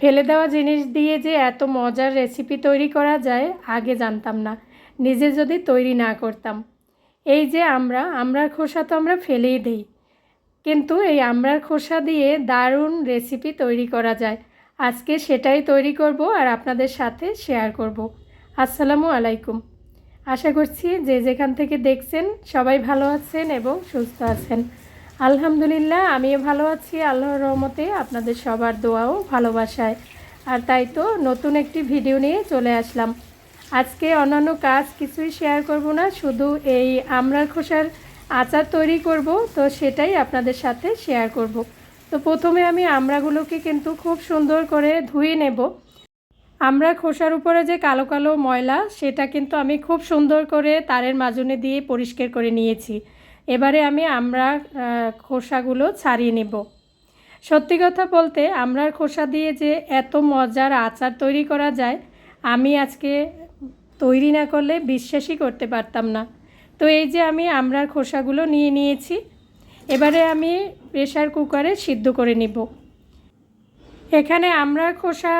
ফেলে দেওয়া জিনিস দিয়ে যে এত মজার রেসিপি তৈরি করা যায়, আগে জানতাম না। নিজে যদি তৈরি না করতাম। এই যে আমরা, আমরার খোসা তো আমরা ফেলেই দিই। কিন্তু এই আমরার খোসা দিয়ে দারুণ রেসিপি তৈরি করা যায়। আজকে সেটাই তৈরি করব আর আপনাদের সাথে শেয়ার করব। আসসালামু আলাইকুম। আশা করছি যে যেখান থেকে দেখছেন সবাই ভালো আছেন এবং সুস্থ আছেন। আলহামদুলিল্লাহ, আমিও ভালো আছি, আল্লাহর রহমতে আপনাদের সবার দোয়াও ভালোবাসায়। আর তাই তো নতুন একটি ভিডিও নিয়ে চলে আসলাম। আজকে অন্যান্য কাজ কিছুই শেয়ার করব না, শুধু এই আমরার খোসার আচার তৈরি করব, তো সেটাই আপনাদের সাথে শেয়ার করব। তো প্রথমে আমি আমরাগুলোকে কিন্তু খুব সুন্দর করে ধুয়ে নেব। আমরা খোসার উপরে যে কালো কালো ময়লা, সেটা কিন্তু আমি খুব সুন্দর করে তারের মাজনে দিয়ে পরিষ্কার করে নিয়েছি। এবারে আমি আমরা খোসাগুলো ছাড়িয়ে নেব। সত্যি কথা বলতে আমরার খোসা দিয়ে যে এত মজার আচার তৈরি করা যায়, আমি আজকে তৈরি না করলে বিশ্বাসই করতে পারতাম না। তো এই যে আমি আমরার খোসাগুলো নিয়ে নিয়েছি, এবারে আমি প্রেশার কুকারে সিদ্ধ করে নিব। এখানে আমরা খোসা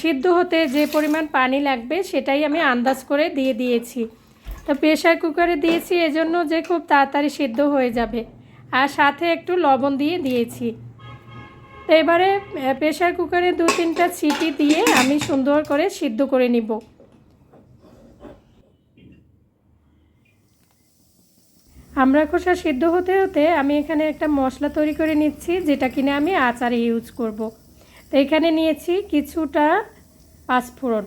সিদ্ধ হতে যে পরিমাণ পানি লাগবে সেটাই আমি আন্দাজ করে দিয়ে দিয়েছি। তো প্রেশার কুকারে দিয়েছি, এজন্য যে খুব তাড়াতাড়ি সিদ্ধ হয়ে যাবে। আর সাথে একটু লবণ দিয়ে দিয়েছি। তো এবারে প্রেশার কুকারে দু তিনটা সিটি দিয়ে আমি সুন্দর করে সিদ্ধ করে নিব। আমরা খোসা সিদ্ধ হতে হতে আমি এখানে একটা মশলা তৈরি করে নিচ্ছি, যেটা কিনা আমি আচারে ইউজ করব। তো এখানে নিয়েছি কিছুটা পাঁচফোড়ন।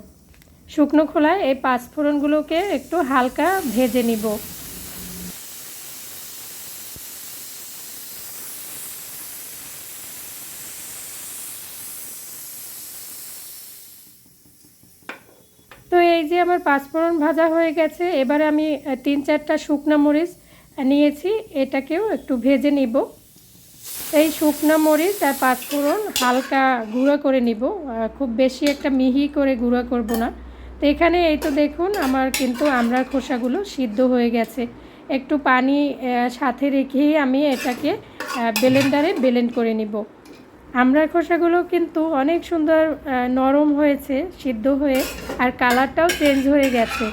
শুকনো খোলায় এই পাঁচফোড়নগুলোকে একটু হালকা ভেজে নিব। তো এই যে আমার পাঁচফোড়ন ভাজা হয়ে গেছে, এবারে আমি তিন চারটা শুকনো মরিচ নিয়েছি, এটাকেও একটু ভেজে নিব। এই শুকনো মরিচ আর পাঁচফোড়ন হালকা গুঁড়ো করে নিব খুব বেশি একটা মিহি করে গুঁড়ো করব না। তো এখানে এই তো দেখুন, আমার কিন্তু আমরার খোসাগুলো সিদ্ধ হয়ে গেছে। একটু পানি সাথে রেখেই আমি এটাকে বেলেন্ডারে বেলেন্ড করে নিব। আমরার খোসাগুলো কিন্তু অনেক সুন্দর নরম হয়েছে, সিদ্ধ হয়ে, আর কালারটাও চেঞ্জ হয়ে গেছে।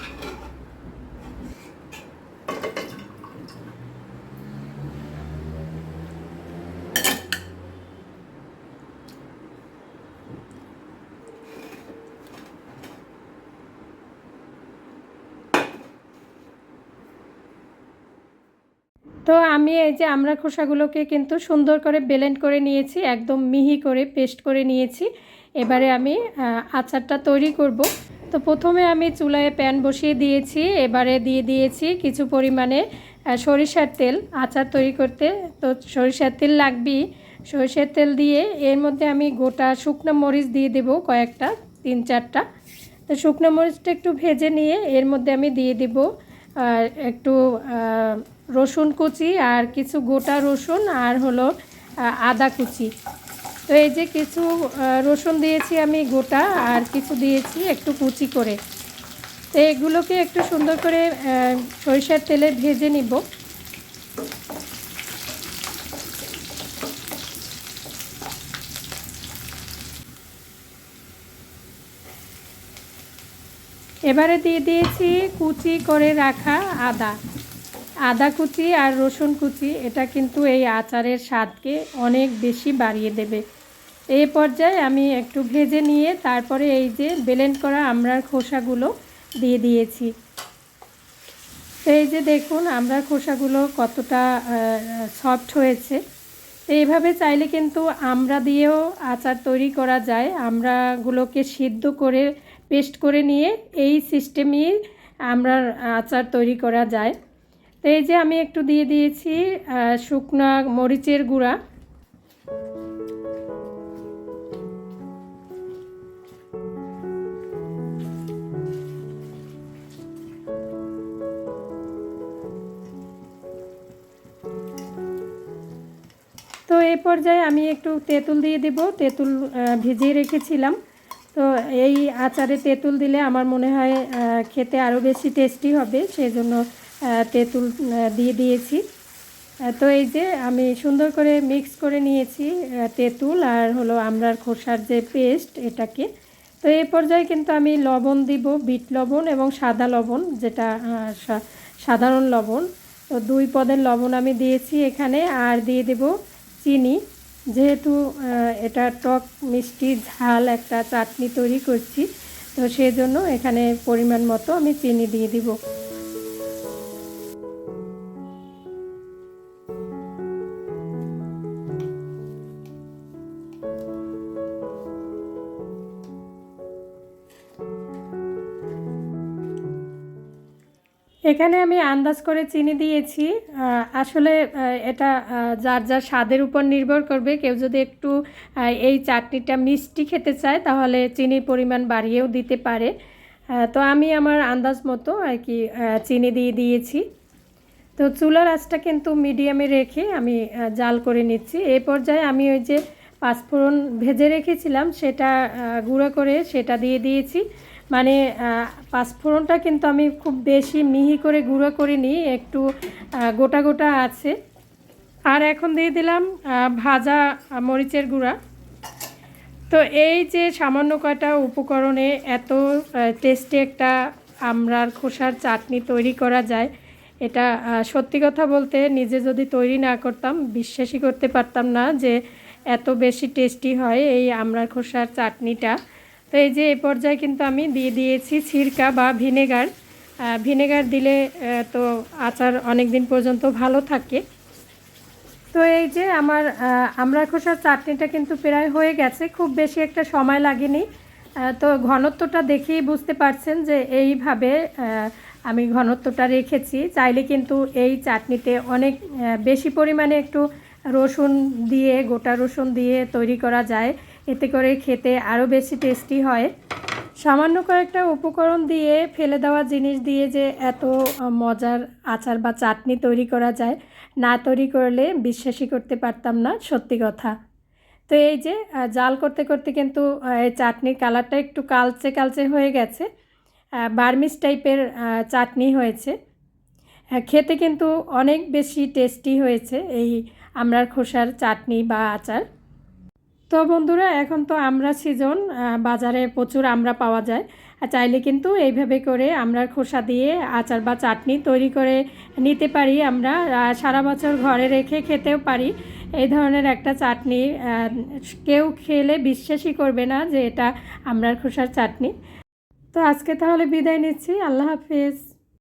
তো আমি এই যে আমরা খোসাগুলোকে কিন্তু সুন্দর করে ব্লেন্ড করে নিয়েছি, একদম মিহি করে পেস্ট করে নিয়েছি। এবারে আমি আচারটা তৈরি করব। তো প্রথমে আমি চুলায় প্যান বসিয়ে দিয়েছি, এবারে দিয়ে দিয়েছি কিছু পরিমাণে সরিষার তেল, আচার তৈরি করতে। তো সরিষার তেল লাগবেই। সরিষার তেল দিয়ে এর মধ্যে আমি গোটা শুকনো মরিচ দিয়ে দেব কয়েকটা, তিন চারটা। তো শুকনো মরিচটা একটু ভেজে নিয়ে এর মধ্যে আমি দিয়ে দেব একটু রসুন কুচি আর কিছু গোটা রসুন আর হলো আদা কুচি। তো এই যে কিছু রসুন দিয়েছি আমি গোটা আর কিছু দিয়েছি একটু কুচি করে। তো এগুলোকে একটু সুন্দর করে সরিষার তেলে ভেজে নিব। এবারে দিয়ে দিয়েছি কুচি করে রাখা আদা। আদা কুচি আর রসুন কুচি, এটা কিন্তু এই আচারের স্বাদকে অনেক বেশি বাড়িয়ে দেবে। এই পর্যায়ে আমি একটু ভেজে নিয়ে তারপরে এই যে ব্লেন্ড করা আমরার খোসাগুলো দিয়ে দিয়েছি। এই যে দেখুন আমরার খোসাগুলো কতটা সফট হয়েছে। এইভাবে চাইলে কিন্তু আমরা দিয়েও আচার তৈরি করা যায়। আমরাগুলোকে সিদ্ধ করে, পেস্ট করে নিয়ে এই সিস্টেমই আমরা আচার তৈরি করা যায়। তো এই যে আমি একটু দিয়ে দিয়েছি শুকনো মরিচের গুঁড়া। তো এই পর্যায়ে আমি একটু তেঁতুল দিয়ে দিব। তেঁতুল ভিজিয়ে রেখেছিলাম। তো এই আচারে তেঁতুল দিলে আমার মনে হয় খেতে আরও বেশি টেস্টি হবে সেই জন্য তেঁতুল দিয়ে দিয়েছি। তো এই যে আমি সুন্দর করে মিক্স করে নিয়েছি তেঁতুল আর হলো আমরার খোসার যে পেস্ট এটাকে। তো এই পর্যায়ে কিন্তু আমি লবণ দিব, বিট লবণ এবং সাদা লবণ, যেটা সাধারণ লবণ। তো দুই পদের লবণ আমি দিয়েছি এখানে আর দিয়ে দেব চিনি। যেহেতু এটা টক, মিষ্টি, ঝাল একটা চাটনি তৈরি করছি, তো সেই জন্য এখানে পরিমাণ মতো আমি চিনি দিয়ে দিব। এখানে আমি আন্দাজ করে চিনি দিয়েছি। আসলে এটা যার যার স্বাদের উপর নির্ভর করবে। কেউ যদি একটু এই চাটনিটা মিষ্টি খেতে চায়, তাহলে চিনির পরিমাণ বাড়িয়েও দিতে পারে। তো আমি আমার আন্দাজ মতো আর কি চিনি দিয়ে দিয়েছি। তো চুলার আঁচটা কিন্তু মিডিয়ামে রেখে আমি জাল করে নিচ্ছি। এ পর্যায়ে আমি ওই যে পাঁচফোড়ন ভেজে রেখেছিলাম, সেটা গুঁড়ো করে সেটা দিয়ে দিয়েছি। মানে পাঁচফোড়নটা কিন্তু আমি খুব বেশি মিহি করে গুঁড়ো করিনি, একটু গোটা গোটা আছে। আর এখন দিয়ে দিলাম ভাজা মরিচের গুঁড়া। তো এই যে সামান্য কয়টা উপকরণে এত টেস্টি একটা আমরার খোসার চাটনি তৈরি করা যায়, এটা সত্যি কথা বলতে নিজে যদি তৈরি না করতাম, বিশ্বাসই করতে পারতাম না যে এত বেশি টেস্টি হয় এই আমরার খোসার চাটনিটা। তো এই যে এই পর্যায়ে কিন্তু আমি দিয়ে দিয়েছি সিরকা বা ভিনেগার। ভিনেগার দিলে তো আচার অনেক দিন পর্যন্ত ভালো থাকে। তো এই যে আমার আহ, আমড়ার খোসার চাটনিটা কিন্তু প্রায় হয়ে গেছে খুব বেশি একটা সময় লাগেনি। তো ঘনত্বটা দেখেই বুঝতে পারছেন যে এইভাবে আমি ঘনত্বটা রেখেছি। চাইলে কিন্তু এই চাটনিতে অনেক বেশি পরিমাণে একটু রসুন দিয়ে গোটা রসুন দিয়ে তৈরি করা যায়। এতে করে খেতে আরও বেশি টেস্টি হয়। সামান্য কয়েকটা উপকরণ দিয়ে ফেলে দেওয়া জিনিস দিয়ে যে এত মজার আচার বা চাটনি তৈরি করা যায় না তৈরি করলে বিশ্বাসই করতে পারতাম না সত্যি কথা। তো এই যে জাল করতে করতে কিন্তু এই চাটনির কালারটা একটু কালচে কালচে হয়ে গেছে বার্মিস টাইপের চাটনি হয়েছে। হ্যাঁ, খেতে কিন্তু অনেক বেশি টেস্টি হয়েছে এই আমড়ার খোসার চাটনি বা আচার। তো বন্ধুরা, এখন তো আমরা সিজন বাজারে প্রচুর আমরা পাওয়া যায়। চাইলে কিন্তু এইভাবে করে আমরা খোসা দিয়ে আচার বা চাটনি তৈরি করে নিতে পারি আমরা। সারা বছর ঘরে রেখে খেতেও পারি। এই ধরনের একটা চাটনি কেউ খেলে বিশ্বাসই করবে না যে এটা আমরার খোসার চাটনি। তো আজকে তাহলে বিদায় নিচ্ছি। আল্লাহ হাফিজ।